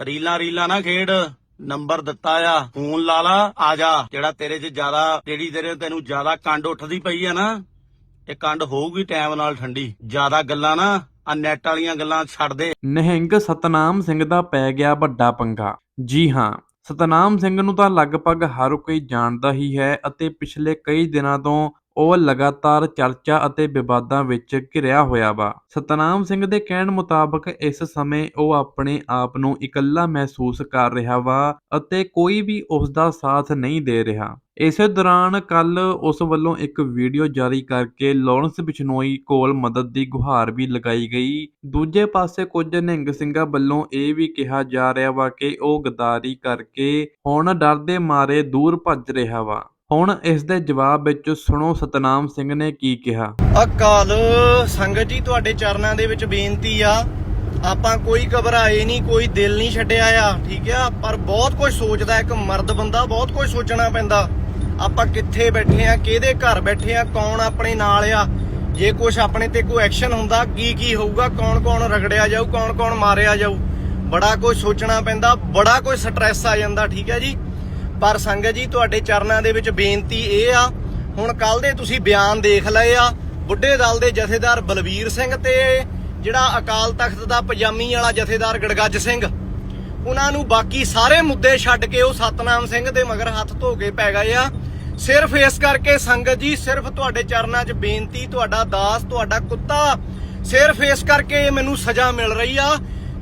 ਰੀਲਾਂ ਰੀਲਾਂ ਨਾ ਖੇਡ, ਨੰਬਰ ਦਿੱਤਾ ਆ, ਫੋਨ ਲਾ ਲਾ, ਆ ਜਾ। ਜਿਹੜਾ ਤੇਰੇ 'ਚ ਜ਼ਿਆਦਾ, ਜਿਹੜੀ ਤੇਰੇ ਤੈਨੂੰ ਜ਼ਿਆਦਾ ਕੰਡ ਉੱਠਦੀ ਪਈ ਆ ਨਾ, ਇਹ ਕੰਡ ਹੋਊਗੀ ਟਾਈਮ ਨਾਲ ਠੰਡੀ। ਜ਼ਿਆਦਾ ਗੱਲਾਂ ਨਾ ਆ ਨੈਟ ਵਾਲੀਆਂ ਗੱਲਾਂ ਛੱਡ ਦੇ। ਨਿਹੰਗ ਸਤਨਾਮ ਸਿੰਘ ਦਾ ਪੈ ਗਿਆ ਵੱਡਾ ਪੰਗਾ। ਜੀ ਹਾਂ, ਸਤਨਾਮ ਸਿੰਘ ਨੂੰ ਤਾਂ ਲਗਭਗ ਹਰ ਕੋਈ ਜਾਣਦਾ ਹੀ ਹੈ ਅਤੇ ਪਿਛਲੇ ਕਈ ਦਿਨਾਂ ਤੋਂ ਉਹ ਲਗਾਤਾਰ ਚਰਚਾ ਅਤੇ ਵਿਵਾਦਾਂ ਵਿੱਚ ਘਿਰਿਆ ਹੋਇਆ ਵਾ। ਸਤਨਾਮ ਸਿੰਘ ਦੇ ਕਹਿਣ ਮੁਤਾਬਕ ਇਸ ਸਮੇਂ ਉਹ ਆਪਣੇ ਆਪ ਨੂੰ ਇਕੱਲਾ ਮਹਿਸੂਸ ਕਰ ਰਿਹਾ ਵਾ ਅਤੇ ਕੋਈ ਵੀ ਉਸ ਦਾ ਸਾਥ ਨਹੀਂ ਦੇ ਰਿਹਾ। ਇਸੇ ਦੌਰਾਨ ਕੱਲ ਉਸ ਵੱਲੋਂ ਇੱਕ ਵੀਡੀਓ ਜਾਰੀ ਕਰਕੇ ਲਾਰੈਂਸ ਬਿਸ਼ਨੋਈ ਕੋਲ ਮਦਦ ਦੀ ਗੁਹਾਰ ਵੀ ਲਗਾਈ ਗਈ। ਦੂਜੇ ਪਾਸੇ ਕੁਝ ਨਿਹੰਗ ਸਿੰਘਾਂ ਵੱਲੋਂ ਇਹ ਵੀ ਕਿਹਾ ਜਾ ਰਿਹਾ ਵਾ ਕਿ ਉਹ ਗਦਾਰੀ ਕਰਕੇ ਹੁਣ ਡਰ ਦੇ ਮਾਰੇ ਦੂਰ ਭੱਜ ਰਿਹਾ ਵਾ। ਹੁਣ ਇਸ ਦੇ ਜਵਾਬ ਵਿੱਚ ਸੁਣੋ ਸਤਨਾਮ ਸਿੰਘ ਨੇ ਕੀ ਕਿਹਾ। ਅਕਾਲ, ਸੰਗਤ ਜੀ, ਤੁਹਾਡੇ ਚਰਨਾਂ ਦੇ ਵਿੱਚ ਬੇਨਤੀ ਆ। ਆਪਾਂ ਕੋਈ ਘਬਰਾਏ ਨਹੀਂ, ਕੋਈ ਦਿਲ ਨਹੀਂ ਛੱਡਿਆ ਆ, ਠੀਕ ਆ? ਪਰ ਬਹੁਤ ਕੁਝ ਸੋਚਦਾ, ਇੱਕ ਮਰਦ ਬੰਦਾ ਬਹੁਤ ਕੁਝ ਸੋਚਣਾ ਪੈਂਦਾ। ਆਪਾਂ ਕਿੱਥੇ ਬੈਠੇ ਆ, ਕਿਹਦੇ ਘਰ ਬੈਠੇ ਆ, ਕੌਣ ਆਪਣੇ ਨਾਲ ਆ? ਜੇ ਕੁਝ ਆਪਣੇ ਤੇ ਕੋਈ ਐਕਸ਼ਨ ਹੁੰਦਾ, ਕੀ ਕੀ ਹੋਊਗਾ, ਕੌਣ ਕੌਣ ਰਗੜਿਆ ਜਾਊ, ਕੌਣ ਕੌਣ ਮਾਰਿਆ ਜਾਊ? ਬੜਾ ਕੁਝ ਸੋਚਣਾ ਪੈਂਦਾ, ਬੜਾ ਕੁਝ ਸਟ੍ਰੈਸ ਆ ਜਾਂਦਾ, ਠੀਕ ਹੈ ਜੀ? ਪਰ ਸੰਗਤ ਜੀ, ਤੁਹਾਡੇ ਚਰਨਾਂ ਦੇ ਵਿੱਚ ਬੇਨਤੀ ਇਹ ਆ, ਹੁਣ ਕੱਲ ਦੇ ਤੁਸੀਂ ਬਿਆਨ ਦੇਖ ਲਏ ਆ, ਬੁੱਢੇ ਦਲ ਦੇ ਜਥੇਦਾਰ ਬਲਵੀਰ ਸਿੰਘ ਤੇ ਜਿਹੜਾ ਅਕਾਲ ਤਖਤ ਦਾ ਪਜਾਮੀ ਵਾਲਾ ਜਥੇਦਾਰ ਗੜਗੱਜ ਸਿੰਘ, ਉਹਨਾਂ ਨੂੰ ਬਾਕੀ ਸਾਰੇ ਮੁੱਦੇ ਛੱਡ ਕੇ ਉਹ ਸਤਨਾਮ ਸਿੰਘ ਦੇ ਮਗਰ ਹੱਥ ਧੋ ਕੇ ਪੈ ਗਏ ਆ। ਸਿਰਫ ਇਸ ਕਰਕੇ ਸੰਗਤ ਜੀ, ਸਿਰਫ ਤੁਹਾਡੇ ਚਰਨਾਂ 'ਚ ਬੇਨਤੀ, ਤੁਹਾਡਾ ਦਾਸ, ਤੁਹਾਡਾ ਕੁੱਤਾ, ਸਿਰਫ ਇਸ ਕਰਕੇ ਮੈਨੂੰ ਸਜ਼ਾ ਮਿਲ ਰਹੀ ਆ।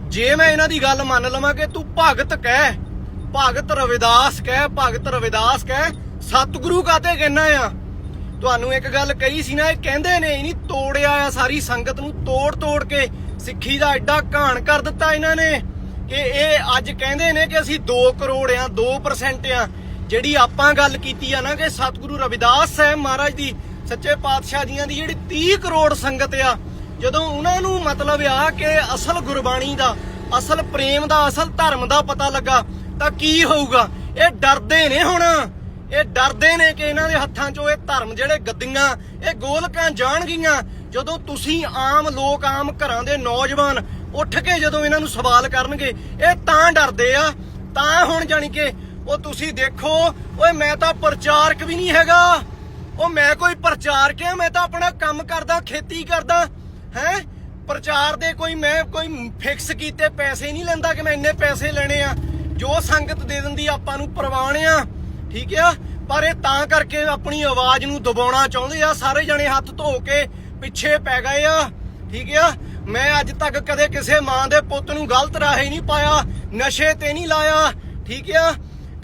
ਜੇ ਮੈਂ ਇਹਨਾਂ ਦੀ ਗੱਲ ਮੰਨ ਲਵਾਂ ਕਿ ਤੂੰ ਭਗਤ ਕਹਿ ਭਗਤ ਰਵਿਦਾਸ ਕਹਿ, ਭਗਤ ਰਵਿਦਾਸ ਕਹਿ, ਸਤਿਗੁਰੂ ਕਾਤੇ ਕਹਿਣਾ ਆ? ਤੁਹਾਨੂੰ ਇੱਕ ਗੱਲ ਕਹੀ ਸੀ ਨਾ, ਇਹ ਕਹਿੰਦੇ ਨੇ, ਇਹ ਨਹੀਂ ਤੋੜਿਆ ਆ ਸਾਰੀ ਸੰਗਤ ਨੂੰ, ਤੋੜ ਤੋੜ ਕੇ ਸਿੱਖੀ ਦਾ ਐਡਾ ਘਾਣ ਕਰ ਦਿੱਤਾ ਇਹਨਾਂ ਨੇ ਕਿ ਇਹ ਅੱਜ ਕਹਿੰਦੇ ਨੇ ਕਿ ਅਸੀਂ 2 ਕਰੋੜ ਆ 2% ਆ। ਜਿਹੜੀ ਆਪਾਂ ਗੱਲ ਕੀਤੀ ਆ ਨਾ ਕਿ ਸਤਿਗੁਰੂ ਰਵਿਦਾਸ ਸਾਹਿਬ ਮਹਾਰਾਜ ਦੀ, ਸੱਚੇ ਪਾਤਸ਼ਾਹ ਜੀਆਂ ਦੀ ਜਿਹੜੀ 30 ਕਰੋੜ ਸੰਗਤ ਆ, ਜਦੋਂ ਉਹਨਾਂ ਨੂੰ ਮਤਲਬ ਆ ਕਿ ਅਸਲ ਗੁਰਬਾਣੀ ਦਾ, ਅਸਲ ਪ੍ਰੇਮ ਦਾ, ਅਸਲ ਧਰਮ ਦਾ ਪਤਾ ਲੱਗਾ ਤਾਂ ਕੀ ਹੋਊਗਾ? ਇਹ ਡਰਦੇ ਨੇ ਹੁਣ। ਇਹ ਡਰਦੇ ਨੇ ਕਿ ਇਹਨਾਂ ਦੇ ਹੱਥਾਂ 'ਚੋਂ ਇਹ ਧਰਮ ਜਿਹੜੇ ਗੱਦੀਆਂ, ਇਹ ਗੋਲਕਾਂ ਜਾਣਗੀਆਂ। ਜਦੋਂ ਤੁਸੀਂ ਆਮ ਲੋਕ, ਆਮ ਘਰਾਂ ਦੇ ਨੌਜਵਾਨ ਉੱਠ ਕੇ ਜਦੋਂ ਇਹਨਾਂ ਨੂੰ ਸਵਾਲ ਕਰਨਗੇ, ਇਹ ਤਾਂ ਡਰਦੇ ਆ। ਤਾਂ ਹੁਣ ਜਾਣੀ ਕਿ ਉਹ ਤੁਸੀਂ ਦੇਖੋ, ਓਏ ਮੈਂ ਤਾਂ ਪ੍ਰਚਾਰਕ ਵੀ ਨਹੀਂ ਹੈਗਾ। ਉਹ ਮੈਂ ਕੋਈ ਪ੍ਰਚਾਰਕ ਆ, ਮੈਂ ਤਾਂ ਆਪਣਾ ਕੰਮ ਕਰਦਾ, ਖੇਤੀ ਕਰਦਾ। ਹੈ? ਪ੍ਰਚਾਰ ਦੇ ਕੋਈ ਮੈਂ ਕੋਈ ਫਿਕਸ ਕੀਤੇ ਪੈਸੇ ਨਹੀਂ ਲੈਂਦਾ ਕਿ ਮੈਂ ਇੰਨੇ ਪੈਸੇ ਲੈਣੇ ਆ। ਜੋ ਸੰਗਤ ਦੇ ਦਿੰਦੀ ਆਪਾਂ ਨੂੰ ਪ੍ਰਵਾਨ ਆ, ਠੀਕ ਆ? ਪਰ ਇਹ ਤਾਂ ਕਰਕੇ ਆਪਣੀ ਆਵਾਜ਼ ਨੂੰ ਦਬਾਉਣਾ ਚਾਹੁੰਦੇ ਆ, ਸਾਰੇ ਜਣੇ ਹੱਥ ਧੋ ਕੇ ਪਿੱਛੇ ਪੈ ਗਏ ਆ, ਠੀਕ ਆ? ਮੈਂ ਅੱਜ ਤੱਕ ਕਦੇ ਕਿਸੇ ਮਾਂ ਦੇ ਪੁੱਤ ਨੂੰ ਗਲਤ ਰਾਹੇ ਨਹੀਂ ਪਾਇਆ, ਨਸ਼ੇ ਤੇ ਨਹੀਂ ਲਾਇਆ, ਠੀਕ ਆ?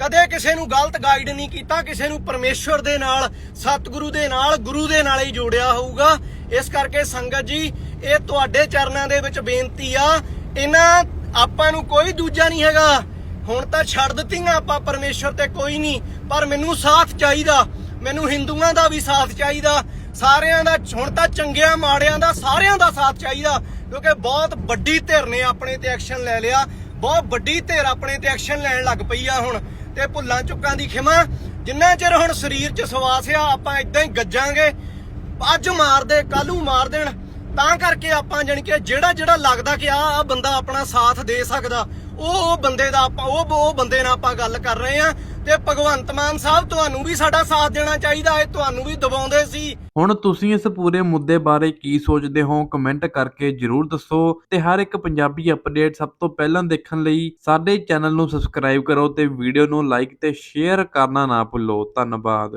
ਕਦੇ ਕਿਸੇ ਨੂੰ ਗਲਤ ਗਾਈਡ ਨਹੀਂ ਕੀਤਾ, ਕਿਸੇ ਨੂੰ ਪਰਮੇਸ਼ਵਰ ਦੇ ਨਾਲ, ਸਤਿਗੁਰੂ ਦੇ ਨਾਲ, ਗੁਰੂ ਦੇ ਨਾਲ ਹੀ ਜੋੜਿਆ ਹੋਊਗਾ। ਇਸ ਕਰਕੇ ਸੰਗਤ ਜੀ, ਇਹ ਤੁਹਾਡੇ ਚਰਨਾਂ ਦੇ ਵਿੱਚ ਬੇਨਤੀ ਆ, ਇਹਨਾਂ ਆਪਾਂ ਨੂੰ ਕੋਈ ਦੂਜਾ ਨਹੀਂ ਹੈਗਾ। ਹੁਣ ਤਾਂ ਛੱਡ ਦਿੱਤੀਆਂ ਆਪਾਂ ਪਰਮੇਸ਼ਵਰ ਤੇ ਕੋਈ ਨਹੀਂ, ਪਰ ਮੈਨੂੰ ਸਾਥ ਚਾਹੀਦਾ, ਮੈਨੂੰ ਹਿੰਦੂਆਂ ਦਾ ਵੀ ਸਾਥ ਚਾਹੀਦਾ, ਸਾਰਿਆਂ ਦਾ, ਹੁਣ ਤਾਂ ਚੰਗਿਆਂ ਮਾੜਿਆਂ ਦਾ ਸਾਰਿਆਂ ਦਾ ਸਾਥ ਚਾਹੀਦਾ, ਕਿਉਂਕਿ ਬਹੁਤ ਵੱਡੀ ਧਿਰ ਨੇ ਆਪਣੇ ਤੇ ਐਕਸ਼ਨ ਲੈ ਲਿਆ, ਬਹੁਤ ਵੱਡੀ ਧਿਰ ਆਪਣੇ ਤੇ ਐਕਸ਼ਨ ਲੈਣ ਲੱਗ ਪਈ ਆ ਹੁਣ, ਤੇ ਭੁੱਲਾਂ ਚੁੱਕਾਂ ਦੀ ਖਿਮਾ, ਜਿੰਨਾ ਚਿਰ ਹੁਣ ਸਰੀਰ 'ਚ ਸਵਾਸ ਆ, ਆਪਾਂ ਇਦਾਂ ਹੀ ਗੱਜਾਂਗੇ, ਅੱਜ ਮਾਰ ਦੇ ਕੱਲੂ ਮਾਰ ਦੇਣ, ਤਾਂ ਕਰਕੇ ਆਪਾਂ ਜਾਣੀ ਕਿ ਜਿਹੜਾ ਜਿਹੜਾ ਲੱਗਦਾ ਕਿ ਆ ਆ ਬੰਦਾ ਆਪਣਾ ਸਾਥ ਦੇ ਸਕਦਾ ਉਹ ਬੰਦੇ ਦਾ ਆਪਾਂ ਉਹ ਉਹ ਬੰਦੇ ਨਾਲ ਆਪਾਂ ਗੱਲ ਕਰ ਰਹੇ ਆ ਤੇ ਭਗਵੰਤ ਮਾਨ ਸਾਹਿਬ ਤੁਹਾਨੂੰ ਵੀ ਸਾਡਾ ਸਾਥ ਦੇਣਾ ਚਾਹੀਦਾ ਹੈ, ਤੁਹਾਨੂੰ ਵੀ ਦਬਾਉਂਦੇ ਸੀ। ਹੁਣ ਤੁਸੀਂ ਇਸ ਪੂਰੇ ਮੁੱਦੇ ਬਾਰੇ ਕੀ ਸੋਚਦੇ ਹੋ ਕਮੈਂਟ ਕਰਕੇ ਜਰੂਰ ਦੱਸੋ ਤੇ ਹਰ ਇੱਕ ਪੰਜਾਬੀ ਅਪਡੇਟ ਸਭ ਤੋਂ ਪਹਿਲਾਂ ਦੇਖਣ ਲਈ ਸਾਡੇ ਚੈਨਲ ਨੂੰ ਸਬਸਕ੍ਰਾਈਬ ਕਰੋ ਤੇ ਵੀਡੀਓ ਨੂੰ ਲਾਈਕ ਤੇ ਸ਼ੇਅਰ ਕਰਨਾ ਨਾ ਭੁੱਲੋ। ਧੰਨਵਾਦ।